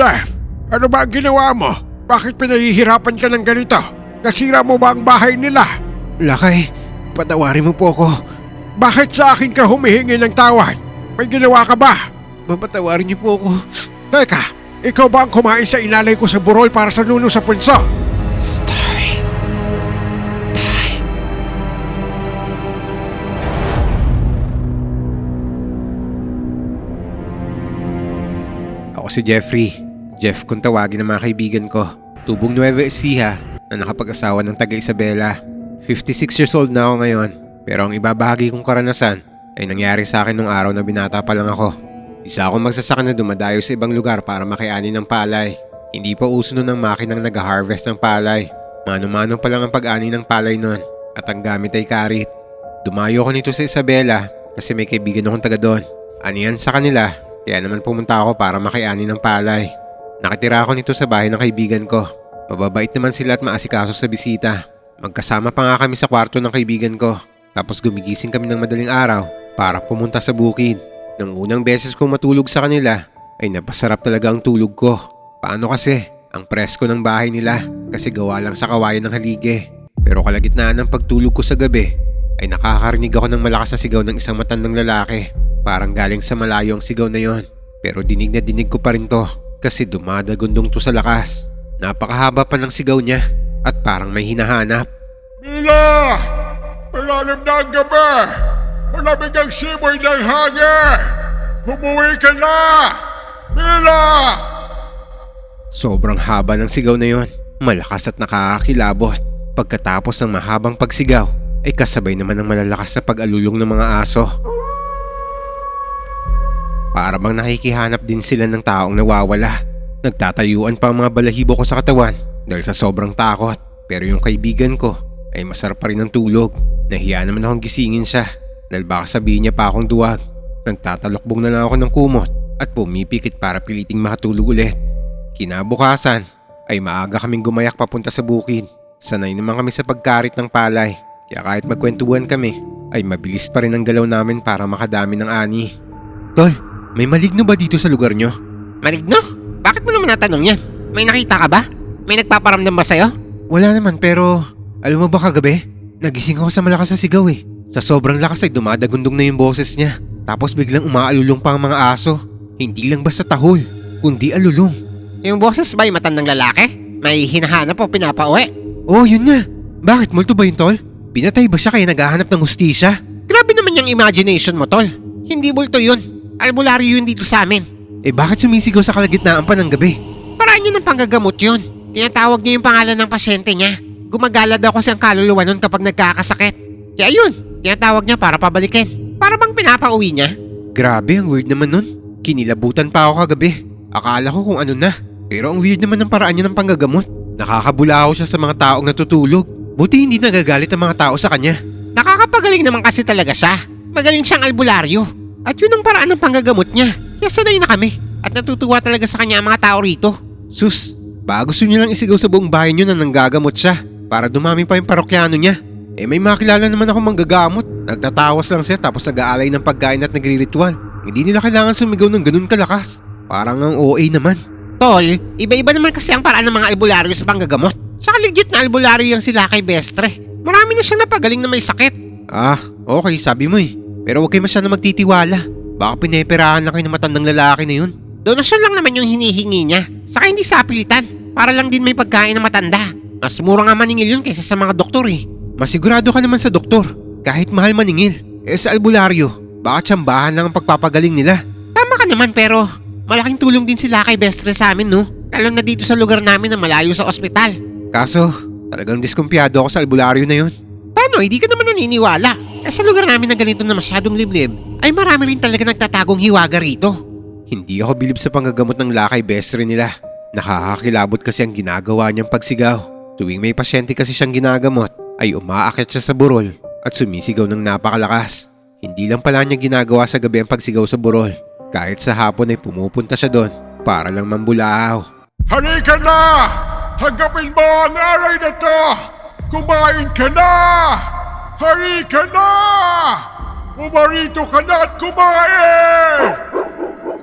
Jeff, ano ba ang ginawa mo? Bakit pinahihirapan ka ng ganito? Nasira mo ba ang bahay nila? Lakay, patawarin mo po ako. Bakit sa akin ka humihingi ng tawad? May ginawa ka ba? Mapatawarin niyo po ako. Teka, ikaw ba ang kumain sa inalay ko sa burol para sa nuno sa punso? Story. Time. Ako si Jeffrey. Jeff kung tawagin ng mga kaibigan ko. Tubong Nueva Ecija na nakapag-asawa ng taga Isabela. 56 years old na ako ngayon. Pero ang ibabahagi kong karanasan ay nangyari sa akin nung araw na binata pa lang ako. Isa akong magsasaka na dumadayo sa ibang lugar para makiani ng palay. Hindi pa uso nun ang makinang nag-harvest ng palay. Mano-mano pa lang ang pag-ani ng palay nun at ang gamit ay karit. Dumayo ko nito sa Isabela kasi may kaibigan akong taga doon. Aniyan sa kanila kaya naman pumunta ako para makiani ng palay. Nakatira ako nito sa bahay ng kaibigan ko. Mababait naman sila at maasikaso sa bisita. Magkasama pa nga kami sa kwarto ng kaibigan ko. Tapos gumigising kami ng madaling araw para pumunta sa bukid. Nang unang beses kong matulog sa kanila ay napasarap talaga ang tulog ko. Paano kasi? Ang presko ng bahay nila kasi gawa lang sa kawayan ng halige. Pero kalagitnaan ng pagtulog ko sa gabi ay nakakarinig ako ng malakas na sigaw ng isang matandang lalaki. Parang galing sa malayo ang sigaw na yon. Pero dinig na dinig ko pa rin to kasi dumadagundong to sa lakas. Napakahaba pa ng sigaw niya at parang may hinahanap. Mila! Malalim na ang gabi! Malamig ang simoy ng hangin! Humuwi ka na! Mila! Sobrang haba ng sigaw na yon. Malakas at nakakakilabot. Pagkatapos ng mahabang pagsigaw, ay kasabay naman ng malalakas na pag-alulong ng mga aso. Para bang nakikihanap din sila ng taong nawawala. Nagtatayuan pa ang mga balahibo ko sa katawan dahil sa sobrang takot. Pero yung kaibigan ko ay masarap pa rin ang tulog. Nahiya naman akong gisingin siya dahil baka sabihin niya pa akong duwag. Nagtatalokbong na lang ako ng kumot at pumipikit para piliting makatulog ulit. Kinabukasan ay maaga kaming gumayak papunta sa bukid. Sanay naman kami sa pagkarit ng palay. Kaya kahit magkwentuhan kami, ay mabilis pa rin ang galaw namin para makadami ng ani. Tol, may maligno ba dito sa lugar nyo? Maligno? Bakit mo naman natanong yan? May nakita ka ba? May nagpaparamdam ba sa'yo? Wala naman pero alam mo ba kagabi? Nagising ako sa malakas na sigaw eh. Sa sobrang lakas ay dumadagundong na yung boses niya. Tapos biglang umaalulong pa ang mga aso. Hindi lang basta tahol, kundi alulong. Yung boses ba yung matandang lalaki? May hinahanap o pinapauwi? Oh, yun nga. Bakit multo ba yun, tol? Pinatay ba siya kaya naghahanap ng hustisya? Grabe naman yung imagination mo, tol. Hindi bulto yun. Albularyo yun dito sa amin. Eh bakit sumisigaw sa kalagitnaan pa ng gabi? Paraan yun ng panggagamot yun. Tinatawag niya yung pangalan ng pasyente niya. Gumagala daw kasi ang kaluluwa nun kapag nagkakasakit. Kaya yun, tinatawag niya para pabalikin. Para bang pinapauwi niya? Grabe, ang weird naman nun. Kinilabutan pa ako kagabi. Akala ko kung ano na. Pero ang weird naman ng paraan niya ng panggagamot. Nakakabulaho siya sa mga taong natutulog. Buti hindi nagagalit ang mga tao sa kanya. Nakakapagaling naman kasi talaga siya. Magaling siyang albularyo. At yun ang paraan ng panggagamot niya. Kaya sanay na kami. At natutuwa talaga sa kanya ang mga tao rito. Sus, baka gusto niyo lang isigaw sa buong bahay niyo na nanggagamot siya para dumami pa yung parokyano niya. Eh may makilala naman ako manggagamot. Nagtatawas lang siya tapos nag-aalay ng pagkain at nagri-ritual. Hindi nila kailangan sumigaw ng ganun kalakas. Parang ang OA naman. Tol, iba-iba naman kasi ang paraan ng mga albularyo sa panggagamot. Saka legit na albularyo yung sila kay Bestre. Marami na siyang napagaling na may sakit. Ah, okay, sabi mo eh. Pero huwag kayo masyadong magtitiwala. Baka pineperahan lang kayo ng matandang lalaki na yun. Donasyon lang naman yung hinihingi niya. Saka hindi sa pilitan. Para lang din may pagkain ng matanda. Mas mura nga maningil yun kaysa sa mga doktor eh. Masigurado ka naman sa doktor. Kahit mahal maningil. Eh sa albularyo, baka tsambahan lang ang pagpapagaling nila. Tama ka naman pero malaking tulong din sila kay Bestre sa amin no. Lalo na dito sa lugar namin na malayo sa ospital. Kaso, talagang diskumpiyado ako sa albularyo na yun. Paano? Hindi ka naman naniniwala. Eh sa lugar namin na ganito na masyadong liblib, ay marami rin talaga nagtatagong hiwaga rito. Hindi ako bilib sa panggagamot ng lakay bestre nila. Nakakakilabot kasi ang ginagawa niyang pagsigaw. Tuwing may pasyente kasi siyang ginagamot, ay umaakit siya sa burol at sumisigaw ng napakalakas. Hindi lang pala niya ginagawa sa gabi ang pagsigaw sa burol. Kahit sa hapon ay pumupunta siya doon para lang mambulaaw. Halika na! Tanggapin mo ang aray na to! Kumain ka na! Halika na! Umarito ka na at kumain!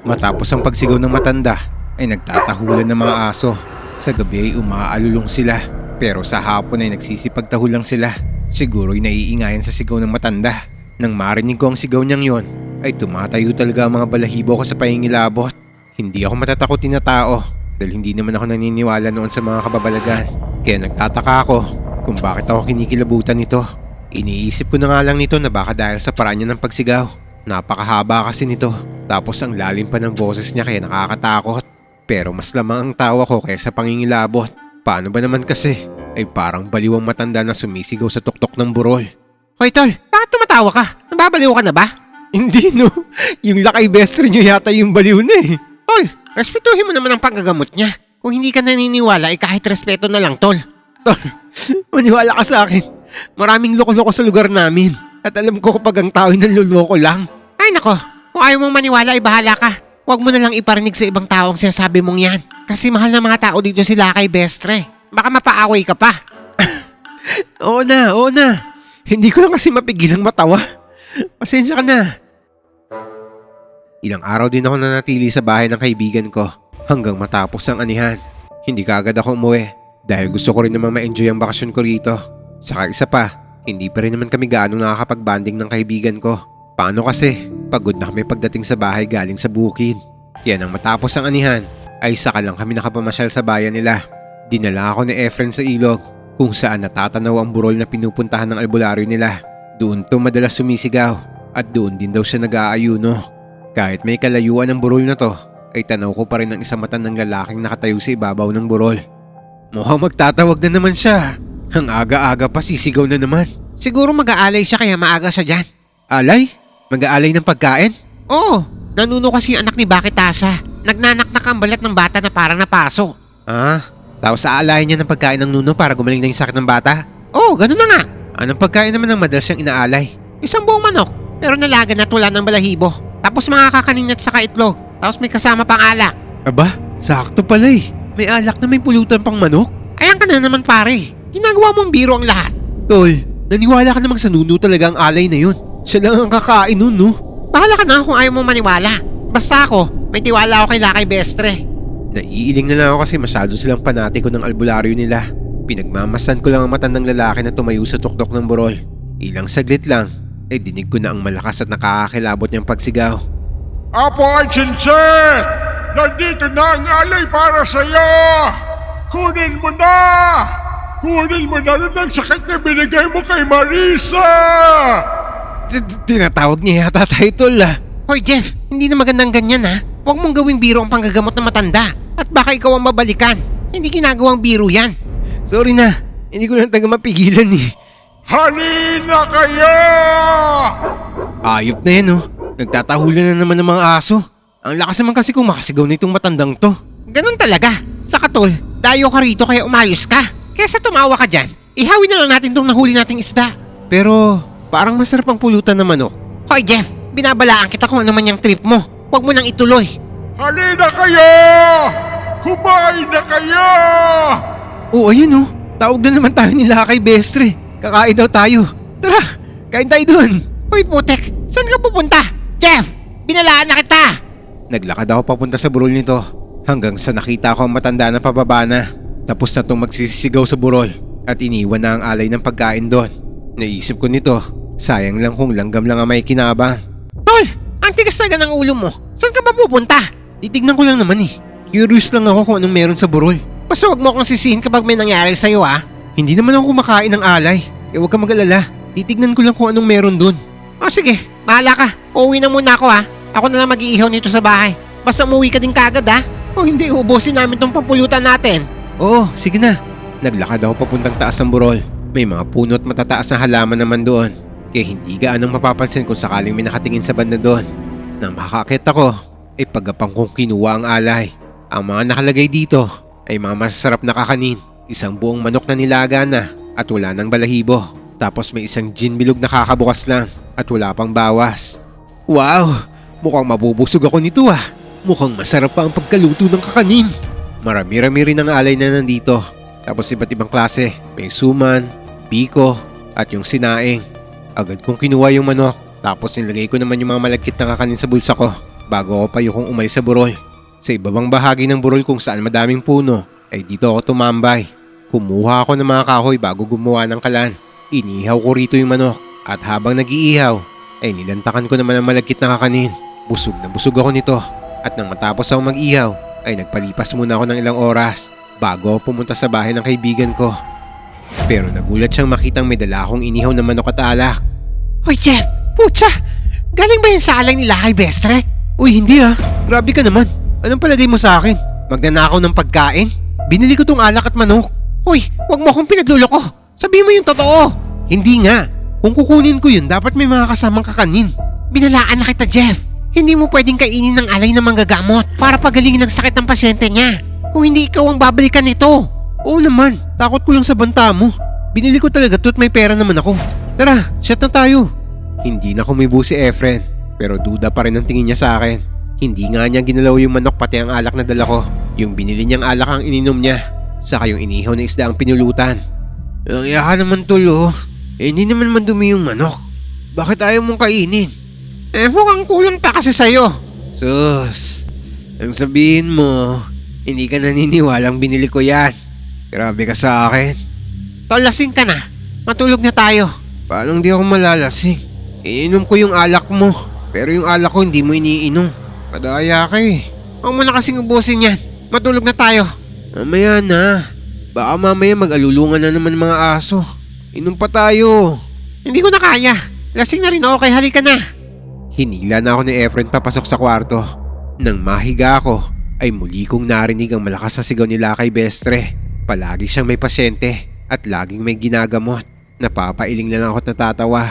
Matapos ang pagsigaw ng matanda, ay nagtatahulan ng mga aso. Sa gabi ay umaalulong sila. Pero sa hapon ay nagsisipagtahul lang sila. Siguro'y naiingayan sa sigaw ng matanda. Nang marinig ko ang sigaw niyang yon, ay tumatayo talaga ang mga balahibo ko sa pahingilabot. Hindi ako matatakotin na tao dahil hindi naman ako naniniwala noon sa mga kababalagan. Kaya nagtataka ako kung bakit ako kinikilabutan nito. Iniisip ko na nga lang nito na baka dahil sa paraan niya ng pagsigaw. Napakahaba kasi nito. Tapos ang lalim pa ng boses niya kaya nakakatakot. Pero mas lamang ang tawa ko kaysa pangingilabot. Paano ba naman kasi? Ay parang baliwang matanda na sumisigaw sa tuktok ng burol. Hoy tol, bakit tumatawa ka? Nababaliw ka na ba? Hindi no, yung lakay best friend niyo yata yung baliw na eh. Tol, respetuhin mo naman ang paggagamot niya. Kung hindi ka naniniwala, ay kahit respeto na lang, tol. Tol, maniwala ka sa akin. Maraming loko-loko sa lugar namin. At alam ko kapag ang tao ay nanluloko lang. Ay nako, kung ayaw mong maniwala, ay bahala ka. Huwag mo na lang iparinig sa ibang tao ang sinasabi mong yan. Kasi mahal na mga tao dito sila kay Bestre. Baka mapaaway ka pa. Oo na, oo na. Hindi ko lang kasi mapigilang matawa. Pasensya ka na. Ilang araw din ako nanatili sa bahay ng kaibigan ko hanggang matapos ang anihan. Hindi ka agad ako umuwi dahil gusto ko rin naman ma-enjoy ang bakasyon ko rito. Saka isa pa, hindi pa rin naman kami gaano nakakapag-banding ng kaibigan ko. Paano kasi? Pagod na kami pagdating sa bahay galing sa bukid. Kaya nang matapos ang anihan, ay saka lang kami nakapamasyal sa bayan nila. Dinala ako ni Efren sa ilog kung saan natatanaw ang burol na pinupuntahan ng albularyo nila. Doon to madalas sumisigaw at doon din daw siya nag-aayuno. Kahit may kalayuan ng burol na to, ay tanaw ko pa rin ang isang mata ng lalaking nakatayo sa ibabaw ng burol. Mukhang magtatawag na naman siya. Ang aga-aga pa sisigaw na naman. Siguro mag-aalay siya kaya maaga siya dyan. Alay? Mag-aalay ng pagkain? Oo, nanuno kasi yung anak ni Bakitasa. Nagnanaknak ang balat ng bata na parang napaso. Ah, tapos aalayin niya ng pagkain ng nuno para gumaling na yung sakit ng bata? Oo, ganun na nga. Anong pagkain naman ang madalas siyang inaalay? Isang buong manok, pero nalagan at wala ng balahibo. Tapos mga kakanin at saka itlog. Tapos may kasama pang alak. Aba, sakto pala eh. May alak na may pulutan pang manok. Ayan ka na naman pare. Ginagawa mong biro ang lahat. Tol, naniwala ka namang sa nuno talaga ang alay na yun. Siya lang ang kakain nun, no? Bahala ka na kung ayaw mo maniwala. Basta ako, may tiwala ako kay Lakay Bestre. Naiiling na lang ako kasi masyado silang panatiko ng albularyo nila. Pinagmamasan ko lang ang mata ng lalaki na tumayo sa tuktok ng burol. Ilang saglit lang, ay dinig ko na ang malakas at nakakakilabot niyang pagsigaw. Apo ay Chinset! Nandito na ang alay para sa'yo! Kunin mo na! Kunin mo na rin ang sakit na binigay mo kay Marisa! Tinatawag niya yata tol ah. Hoy Jeff, hindi na magandang ganyan ha. Huwag mong gawing biro ang panggagamot ng matanda. At baka ikaw ang mabalikan. Hindi ginagawang biro yan. Sorry na, hindi ko lang taga mapigilan eh. Halina kayo! Ayop na yan oh. Nagtatahulan na naman ng mga aso. Ang lakas naman kasi kung makasigaw na itong matandang to. Ganun talaga. Sa katol, dayo ka rito kaya umayos ka. Kesa tumawa ka dyan, ihawin na lang natin tong nahuli nating isda. Pero parang masarap ang pulutan ng manok. Hoy Jeff, binabalaan kita kung ano man yung trip mo. Huwag mo nang ituloy. Halina kayo! Kumain na kayo! Oo, ayun oh. Tawag na naman tayo nila kay Bestre. Kakain daw tayo. Tara, kain tayo dun. Hoy putek, saan ka pupunta? Jeff, binalaan na kita. Naglakad ako papunta sa burol nito. Hanggang sa nakita ko ang matanda na pababa na. Tapos na itong magsisisigaw sa burol. At iniwan na ang alay ng pagkain doon. Naisip ko nito, sayang lang kung langgam lang ang may kinabang. Tol, ang tigas na ng ulo mo. Saan ka ba pupunta? Titignan ko lang naman eh. Curious lang ako kung anong meron sa burol. Basta huwag mo akong sisihin kapag may nangyari sa'yo ah. Hindi naman ako kumakain ng alay. Eh huwag ka mag-alala. Titignan ko lang kung anong meron doon. O sige, bahala ka. Uuwi na muna ako ha. Ako na lang mag-iihaw nito sa bahay. Basta umuwi ka din kagad ha. O hindi, ubusin namin tong pampulutan natin. Oo, sige na. Naglakad ako papuntang taas ng burol. May mga puno at matataas na halaman naman doon. Kaya hindi gaanong mapapansin kung sakaling may nakatingin sa banda doon. Nang makakit ako, ay pagapang kong kinuha ang alay. Ang mga nakalagay dito ay mga masasarap na kakanin. Isang buong manok na nilaga na at wala ng balahibo. Tapos may isang gin bilog na kakabukas lang at wala pang bawas. Wow! Mukhang mabubusog ako nito ah. Mukhang masarap pa ang pagkaluto ng kakanin. Marami-rami rin ang alay na nandito. Tapos iba't ibang klase. May suman, biko, at yung sinaing. Agad kong kinuha yung manok. Tapos nilagay ko naman yung mga malagkit na kakanin sa bulsa ko. Bago ako pa yung umalis sa burol. Sa ibabang bahagi ng burol kung saan madaming puno, ay dito ako tumambay. Kumuha ako ng mga kahoy bago gumawa ng kalan. Inihaw ko rito yung manok at habang nag-iihaw, ay nilantakan ko naman ang malagkit na kakanin. Busog na busog ako nito at nang matapos ako mag-ihaw, ay nagpalipas muna ako ng ilang oras bago pumunta sa bahay ng kaibigan ko. Pero nagulat siyang makitang may dala akong inihaw na manok at alak. Hoy Jeff, putsa! Galing ba yan sa alay nila kay Bestre? Uy, hindi ah. Grabe ka naman. Anong palagay mo sa akin? Magnanakaw ng pagkain? Binili ko tong alak at manok. Hoy, wag mo akong pinagluloko. Sabihin mo yung totoo. Hindi nga. Kung kukunin ko yun, dapat may mga kasamang kakanin. Binalaan na kita, Jeff. Hindi mo pwedeng kainin ng alay ng manggagamot para pagalingin ang sakit ng pasyente niya. Kung hindi ikaw ang babalikan nito. Oo naman, takot ko lang sa banta mo. Binili ko talaga to at may pera naman ako. Tara, shot na tayo. Hindi na kumibo si Efren, pero duda pa rin ang tingin niya sa akin. Hindi nga niya ginalaw yung manok pati ang alak na dala ko. Yung binili niyang alak ang ininom niya. Saka yung inihaw na isda ang pinulutan. Ang ka naman tulo. Eh, hindi naman mandumi yung manok. Bakit ayaw mong kainin? Eh, mukhang kulang pa kasi sa'yo. Sus, ang sabihin mo, hindi ka naniniwalang binili ko yan. Grabe ka sa akin. Tol, lasing ka na. Matulog na tayo. Paano hindi ako malalasing? Iniinom ko yung alak mo, pero yung alak ko hindi mo iniinom. Padaya ka eh. Huwag mo na kasing ubusin yan. Matulog na tayo. Mamaya na. Baka mamaya mag-alulungan na naman mga aso. Inom pa tayo. Hindi ko na kaya. Lasing na rin ako kay halika na. Hinila na ako ni Efren papasok sa kwarto. Nang mahiga ako, ay muli kong narinig ang malakas na sigaw nila kay Bestre. Palagi siyang may pasyente at laging may ginagamot. Napapailing na lang ako at natatawa.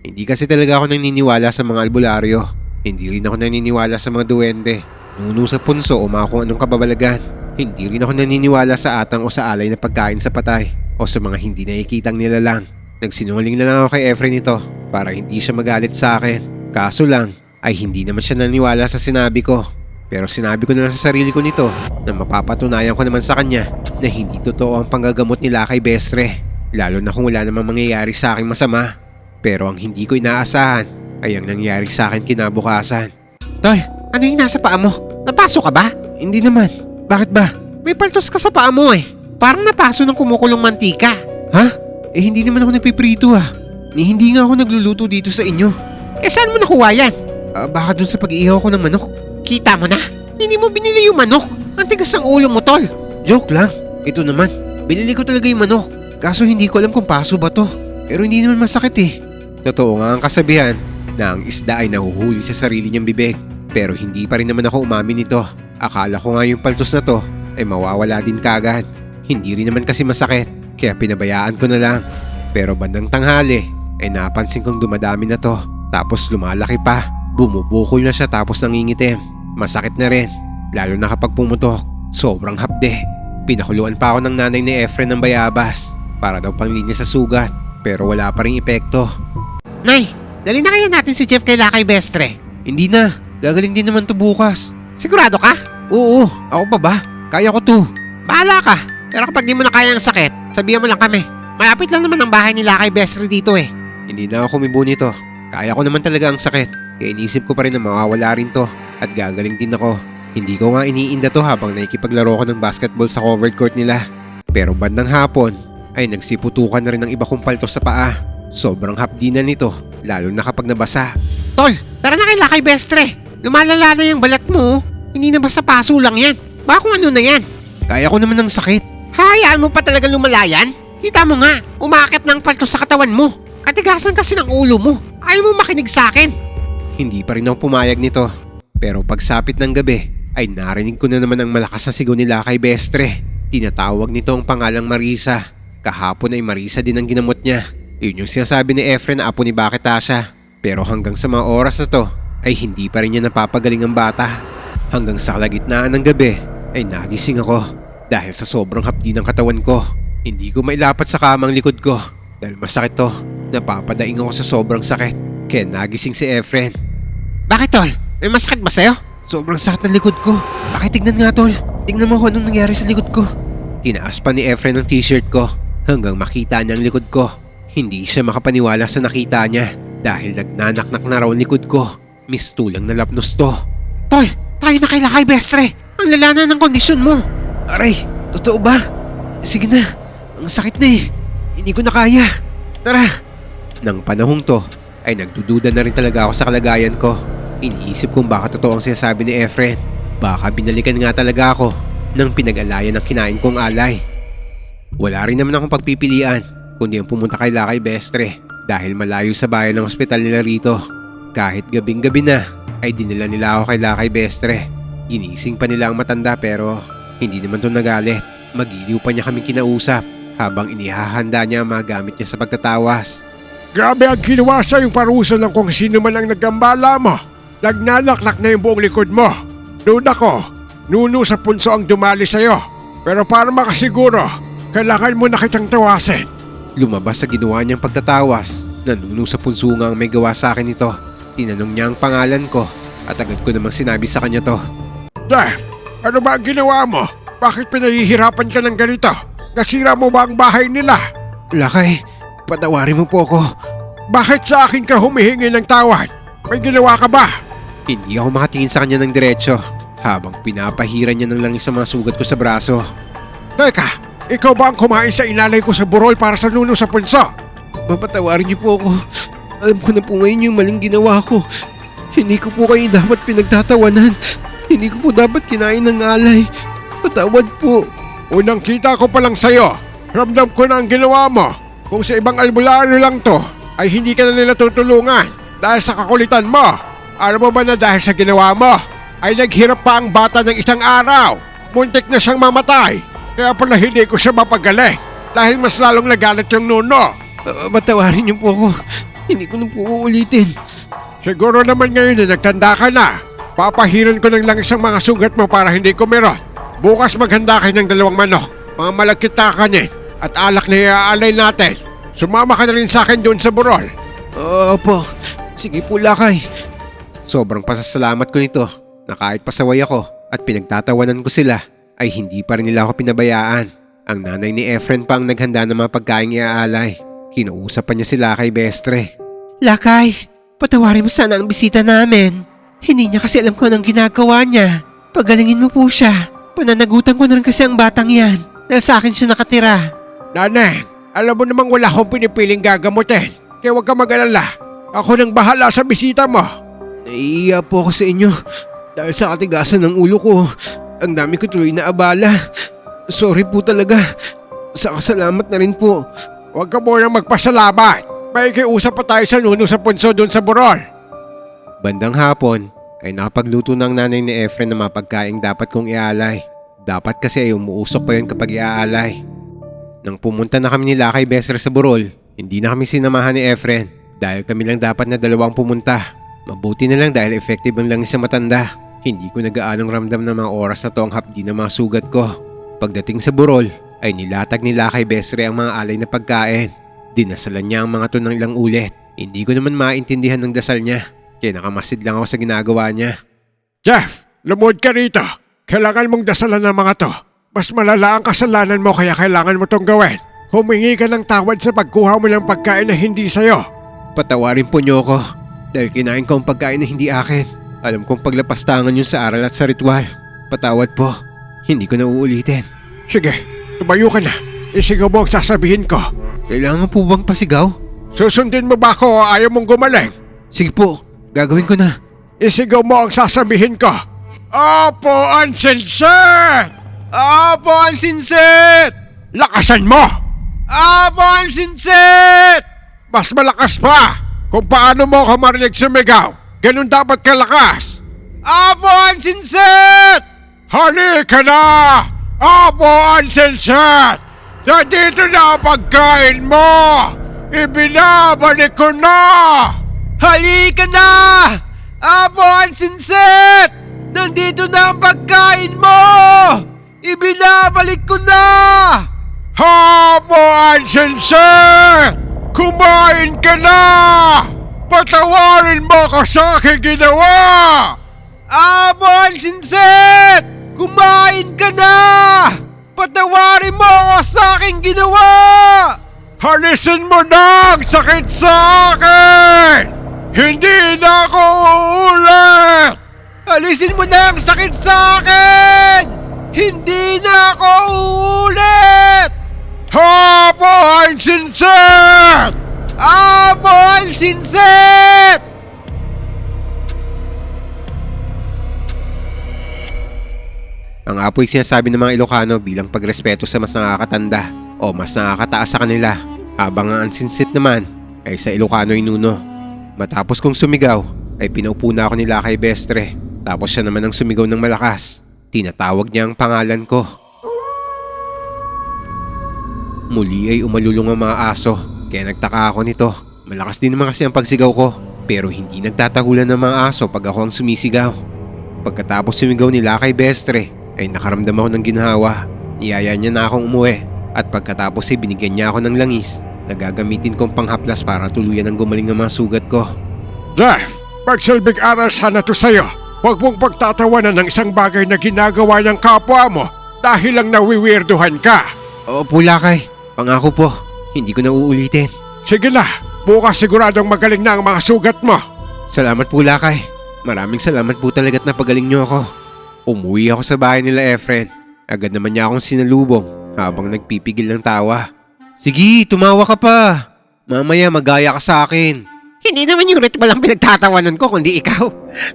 Hindi kasi talaga ako naniniwala sa mga albularyo. Hindi rin ako naniniwala sa mga duwende. Nuno sa punso o mga kung anong kababalagan. Hindi rin ako naniniwala sa atang o sa alay na pagkain sa patay o sa mga hindi nakikitang nilalang. Nagsinungaling na lang ako kay Efren nito para hindi siya magalit sa akin. Kaso lang ay hindi naman siya naniwala sa sinabi ko. Pero sinabi ko na lang sa sarili ko nito na mapapatunayan ko naman sa kanya na hindi totoo ang panggagamot nila kay Bestre. Lalo na kung wala namang mangyayari sa akin masama. Pero ang hindi ko inaasahan ay ang nangyari sa akin kinabukasan. Tol, ano yung nasa paa mo? Napasok ka ba? Hindi naman. Bakit ba? May paltos ka sa paa mo eh. Parang napaso ng kumukulong mantika. Ha? Eh hindi naman ako napiprito ah. Ni hindi nga ako nagluluto dito sa inyo. Eh saan mo nakuha yan? Ah, baka dun sa pag-ihaw ko ng manok. Kita mo na. Hindi mo binili yung manok. Ang tigas ng ulo mo, tol. Joke lang. Ito naman. Binili ko talaga yung manok. Kaso hindi ko alam kung paso ba to. Pero hindi naman masakit eh. Totoo nga ang kasabihan na ang isda ay nahuhuli sa sarili niyang bibig. Pero hindi pa rin naman ako umamin nito. Akala ko nga yung paltos na to ay mawawala din kagad. Hindi rin naman kasi masakit. Kaya pinabayaan ko na lang. Pero bandang tanghali ay napansin kong dumadami na to. Tapos lumalaki pa. Bumubukol na siya tapos nangingitim. Masakit na rin. Lalo na kapag pumutok. Sobrang hapde. Pinakuluan pa ako ng nanay ni Efren ng bayabas para daw panglinis sa sugat. Pero wala pa rin epekto. Nay, dali na kaya natin si Jeff kay Lakay Bestre. Hindi na. Gagaling din naman to bukas. Sigurado ka? Oo, ako pa ba? Kaya ko to. Bahala ka. Pero kapag di mo na kaya ang sakit, sabihan mo lang kami. Malapit lang naman ang bahay ni Lakay Bestre dito eh. Hindi na ako kumibo nito. Kaya ko naman talaga ang sakit. Kaya inisip ko pa rin na mawawala rin to. At gagaling din ako. Hindi ko nga iniinda to habang nakikipaglaro ko ng basketball sa covered court nila. Pero bandang hapon ay nagsiputukan na rin ng iba kong paltos sa paa. Sobrang hapdi na nito, lalo na kapag nabasa. Tol, tara na kay Lakay Bestre. Lumalala na yung balat mo. Hindi na basta paso lang yan. Baka kung ano na yan. Kaya ko naman ng sakit. Hayaan mo pa talaga lumalayan? Kita mo nga, umakit ng palto sa katawan mo. Katigasan kasi ng ulo mo. Ayaw mo makinig sa akin. Hindi pa rin ako pumayag nito. Pero pagsapit ng gabi, ay narinig ko na naman ang malakas na sigaw nila kay Bestre. Tinatawag nito ang pangalang Marisa. Kahapon ay Marisa din ang ginamot niya. Yun yung sinasabi ni Efren na apo ni Bakit Tasha. Pero hanggang sa mga oras na to, ay hindi pa rin niya napapagaling ang bata. Hanggang sa kalagitnaan ng gabi, ay nagising ako. Dahil sa sobrang hapdi ng katawan ko, hindi ko mailapat sa kamang likod ko. Dahil masakit to, napapadaing ako sa sobrang sakit. Kaya nagising si Efren. Bakit tol? May masakit ba sa'yo? Sobrang sakit ng likod ko. Bakit tignan nga tol? Tingnan mo kung anong nangyari sa likod ko. Tinaas pa ni Efren ang t-shirt ko hanggang makita niya ang likod ko. Hindi siya makapaniwala sa nakita niya dahil nagnanaknak na raw ang likod ko. Mistulang na lapnos to. Tol, tayo na kay Lakay Bestre. Ang lala na ng kondisyon mo. Aray, totoo ba? Sige na, ang sakit na eh. Hindi ko na kaya. Tara. Nang panahong to, ay nagdududa na rin talaga ako sa kalagayan ko. Iniisip kong baka totoo ang sinasabi ni Efren. Baka binalikan nga talaga ako ng pinag-alayan ng kinain kong alay. Wala rin naman akong pagpipilian kundi ang pumunta kay Lakay Bestre dahil malayo sa bayan ng ospital nila rito. Kahit gabing-gabi na ay dinala nila ako kay Lakay Bestre. Ginising pa nila ang matanda pero hindi naman to nagalit. Magiliw pa niya kaming kinausap habang inihahanda niya ang mga gamit niya sa pagtatawas. Grabe ang ginawa sa yung parusa ng kung sino man ang nagambala mo. Nagnanaklak na yung buong likod mo. Doon ako, nuno sa punso ang dumali sa'yo. Pero para makasiguro, kailangan mo na kitang tawasin. Lumabas sa ginawa niyang pagtatawas. Nanuno sa punso nga ang may gawa sa akin ito. Tinanong niya ang pangalan ko at agad ko namang sinabi sa kanya to. Dave, ano ba ang ginawa mo? Bakit pinahihirapan ka ng ganito? Nasira mo ba ang bahay nila? Lakay, patawarin mo po ako. Bakit sa akin ka humihingi ng tawad? May ginawa ka ba? Hindi ako makatingin sa kanya ng diretsyo habang pinapahiran niya ng langis sa mga sugat ko sa braso. Teka, ikaw ba ang kumain sa inalay ko sa burol para sa nuno sa punso? Papatawarin niyo po ako. Alam ko na po ngayon yung maling ginawa ko. Hindi ko po kayo dapat pinagtatawanan. Hindi ko po dapat kinain ng alay. Patawad po. Unang kita ko pa lang sa'yo. Ramdam ko na ang ginawa mo. Kung sa ibang albularyo lang to, ay hindi ka na nila tutulungan dahil sa kakulitan mo. Alam mo ba na dahil sa ginawa mo, ay naghirap pa ang bata ng isang araw. Muntik na siyang mamatay. Kaya pala hindi ko siya mapagaling dahil mas lalong nagalit yung nuno. Uh, patawarin niyo po ako. Hindi ko na po uulitin. Siguro naman ngayon na nagtanda ka na. Papahiran ko ng langis ang mga sugat mo para hindi kumirot. Bukas maghanda kayo ng dalawang manok, mga malagkit na kanin, at alak na iaalay natin. Sumama ka na rin sa akin doon sa burol. Opo. Sige po, lakay. Sobrang pasasalamat ko nito na kahit pasaway ako at pinagtatawanan ko sila ay hindi pa rin nila ako pinabayaan. Ang nanay ni Efren pa ang naghanda ng mga pagkain iaalay. Kinausap pa niya sila kay Bestre. Lakay, patawarin mo sana ang bisita namin. Hindi niya kasi alam ko anong ginagawa niya. Pagalingin mo po siya. Pananagutan ko na rin kasi ang batang yan. Dahil sa akin siya nakatira. Nanay, alam mo namang wala akong pinipiling gagamutin. Kaya huwag ka mag-alala. Ako nang bahala sa bisita mo. Naiiya po ako sa inyo dahil sa katigasan ng ulo ko. Ang dami ko tuloy na abala. Sorry po talaga. Sa kasalamat na rin po. Huwag ka munang magpasalamat. May kiusap pa tayo sa nuno sa punso doon sa burol. Bandang hapon ay nakapagluto ng nanay ni Efren ng mga pagkain dapat kong ialay. Dapat kasi ay umuusok pa yun kapag iaalay. Nang pumunta na kami nila kay Besser sa Burol, hindi na kami sinamahan ni Efren dahil kami lang dapat na dalawang pumunta. Mabuti na lang dahil effective ang langis sa matanda. Hindi ko nagaanong ramdam ng mga oras na to ang hapdi ng mga sugat ko. Pagdating sa Burol, ay nilatag nila kay Besre ang mga alay na pagkain. Dinasalan niya ang mga to ng ilang ulit. Hindi ko naman maintindihan ng dasal niya. Kaya nakamasid lang ako sa ginagawa niya. Jeff, lumod ka rito. Kailangan mong dasalan ng mga to. Mas malala ang kasalanan mo kaya kailangan mo tong gawin. Humingi ka ng tawad sa pagkuha mo ng pagkain na hindi sa'yo. Patawarin po niyo ako. Dahil kinain ko ang pagkain na hindi akin. Alam kong paglapastangan yun sa aral at sa ritual. Patawad po. Hindi ko na uulitin. Sige, tumayo ka na. Isigaw mo ang sasabihin ko. Kailangan po bang pasigaw? Susundin mo ba ako o ayaw mong gumaling? Sige po, gagawin ko na. Isigaw mo ang sasabihin ko. Opo, Ansenset! Apo, ang sinset! Lakasan mo! Apo, ang sinset! Mas malakas pa! Kung paano mo ako marinig sumigaw, ganun dapat kalakas! Apo, ang sinset! Halika na! Apo Ansenset! Nandito na ang pagkain mo! Ibinabalik ko na! Halika na! Apo, ang sinset! Nandito na ang pagkain mo! Ibinabalik ko na! Apo Ansenset! Kumain ka na! Patawarin mo ako sa aking ginawa! Apo, ang sinset! Kumain ka na! Patawarin mo ako sa aking ginawa! Halisin mo na ang sakit sa akin! Hindi na ako uulit! Alisin mo na ang sakit sa akin! Hindi na ako uulit! Habol Sinset! Abol Sinset! Ang apoy sinasabi ng mga Ilocano bilang pagrespeto sa mas nakakatanda o mas nakakataas sa kanila habang ang ansinsit naman ay sa Ilocano inuno. Matapos kong sumigaw ay pinaupo na ako nila kay Bestre tapos siya naman ang sumigaw ng malakas. Tinatawag niya ang pangalan ko. Muli ay umalulong ang mga aso kaya nagtaka ako nito. Malakas din naman kasi ang pagsigaw ko pero hindi nagtatahulan ng mga aso pag ako ang sumisigaw. Pagkatapos sumigaw nila kay Bestre ay nakaramdam ako ng ginhawa. Iyaya niya na akong umuwi at pagkatapos ay binigyan niya ako ng langis na gagamitin kong panghaplas para tuluyan ang gumaling ng mga sugat ko. Jeff, magsilbing aral sana to sa'yo. Huwag mong pagtatawanan ng isang bagay na ginagawa ng kapwa mo dahil lang nawiwirduhan ka. Opo, Lakay. Pangako po, hindi ko na uulitin. Sige na, bukas siguradong magaling na ang mga sugat mo. Salamat po, Lakay. Maraming salamat po talaga't napagaling niyo ako. Umuwi ako sa bahay nila Efren. Agad naman niya akong sinalubong habang nagpipigil ng tawa. Sige, tumawa ka pa. Mamaya magaya ka sa akin. Hindi naman yung ritual ang pinagtatawanan ko kundi ikaw.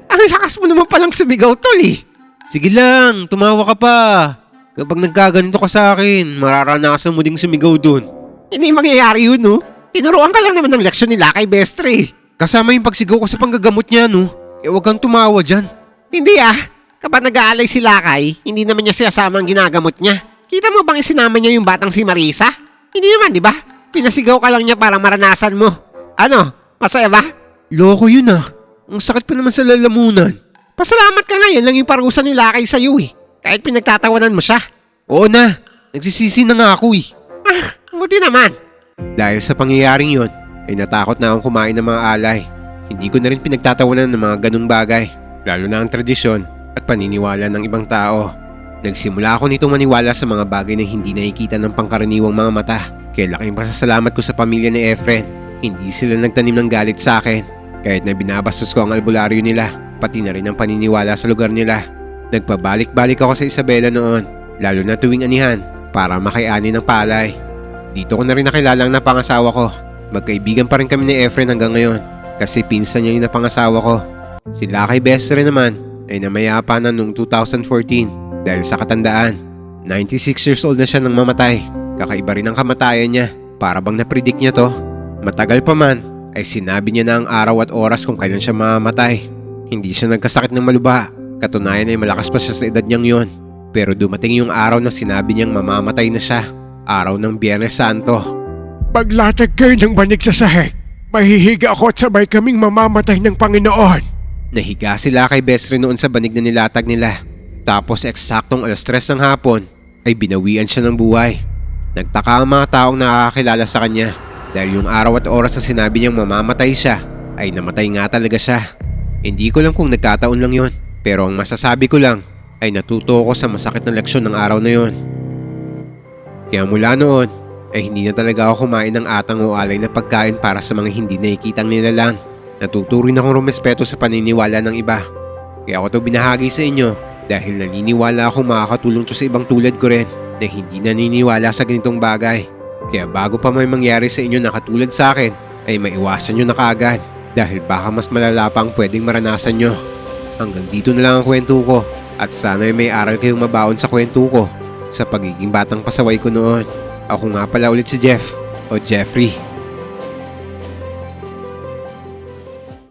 Ang lakas mo naman palang sumigaw tol eh. Sige lang, tumawa ka pa. Kapag nagkaganito ka sa akin, mararanasan mo ding sumigaw dun. Hindi mangyayari yun no. Tinuruan ka lang naman ng leksyon nila kay Bestre. Kasama yung pagsigaw ko sa panggagamot niya, no? Eh, huwag kang tumawa dyan. Hindi ah. Kapag nag-aalay si Lakay, hindi naman niya sinasama ang ginagamot niya. Kita mo bang isinama niya yung batang si Marisa? Hindi naman, di ba? Pinasigaw ka lang niya para maranasan mo. Ano? Masaya ba? Loko yun ah. Ang sakit pa naman sa lalamunan. Pasalamat ka nga yan lang yung parusa ni Lakay sa'yo eh. Kahit pinagtatawanan mo siya. Oo na, nagsisisi na nga ako eh. Ah, buti naman. Dahil sa pangyayaring yon, ay natakot na akong kumain ng mga alay. Hindi ko na rin pinagtatawanan ng mga ganung bagay, lalo na ang tradisyon at paniniwala ng ibang tao. Nagsimula ako nitong maniwala sa mga bagay na hindi nakikita ng pangkaraniwang mga mata. Kaya laking pasasalamat ko sa pamilya ni Efren. Hindi sila nagtanim ng galit sa akin. Kahit na binabastos ko ang albularyo nila, pati na rin ang paniniwala sa lugar nila. Nagpabalik-balik ako sa Isabela noon, lalo na tuwing anihan, para makaiani ng palay. Dito ko na rin nakilala ang napangasawa ko. Magkaibigan pa rin kami ni Efren hanggang ngayon kasi pinsan niya yung napangasawa ko. Sila kay Bestre naman ay namayapa na noong 2014 dahil sa katandaan. 96 years old na siya nang mamatay. Kakaiba rin ang kamatayan niya. Para bang napredict niya to. Matagal pa man ay sinabi niya na ang araw at oras kung kailan siya mamamatay. Hindi siya nagkasakit ng maluba. Katunayan ay malakas pa siya sa edad niyang yon. Pero dumating yung araw na sinabi niyang mamamatay na siya. Araw ng Biyernes Santo. Paglatag kayo ng banig sa sahig, mahihiga ako at sabay kaming mamamatay ng Panginoon. Nahiga sila kay Bestre noon sa banig na nilatag nila. Tapos eksaktong alas 3 ng hapon ay binawian siya ng buhay. Nagtaka ang mga taong nakakakilala sa kanya dahil yung araw at oras na sinabi niyang mamamatay siya ay namatay nga talaga siya. Hindi ko lang kung nagkataon lang yon pero ang masasabi ko lang ay natuto ako sa masakit na leksyon ng araw na yon. Kaya mula noon ay hindi na talaga ako kumain ng atang o alay na pagkain para sa mga hindi nakikitang nilalang. Natuturin akong rumespeto sa paniniwala ng iba. Kaya ako to binahagi sa inyo dahil naniniwala akong makakatulong to sa ibang tulad ko rin na hindi naniniwala sa ganitong bagay. Kaya bago pa may mangyari sa inyo na katulad sa akin, ay maiwasan nyo na kaagad dahil baka mas malala pa ang pwedeng maranasan nyo. Hanggang dito na lang ang kwento ko at sana ay may aral kayong mabaon sa kwento ko sa pagiging batang pasaway ko noon. Ako nga pala ulit si Jeff o Jeffrey.